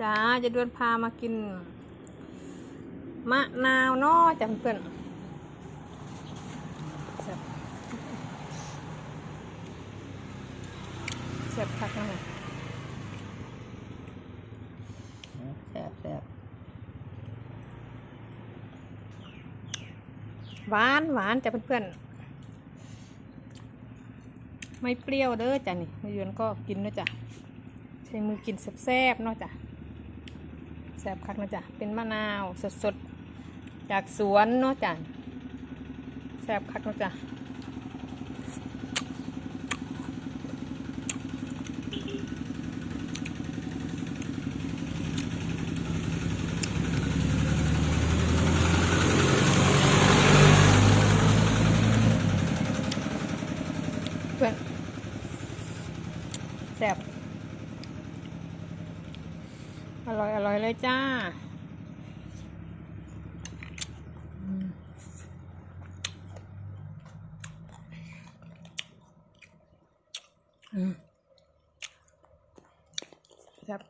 จ้าจะดวนพามากิน มะนาวนาะจ้ะเพื่อนแซ่บแซ่บคักนะแซ่บแซ่บหวานหวานจ้ะเพื่อนๆไม่เปรี้ยวเด้อจ้ะนี่ไม่ยวนก็กินเนาะจ้ะใช้มือกินแซ่บๆเนาะจ้ะ แซ่บคักนะจ๊ะเป็นมะนาวสดๆจากสวนเนาะจ้ะแซ่บคักนะจ๊ะเพื่อนแซ่บ อร่อยอร่อยเลยจ้า อืมอืมครับ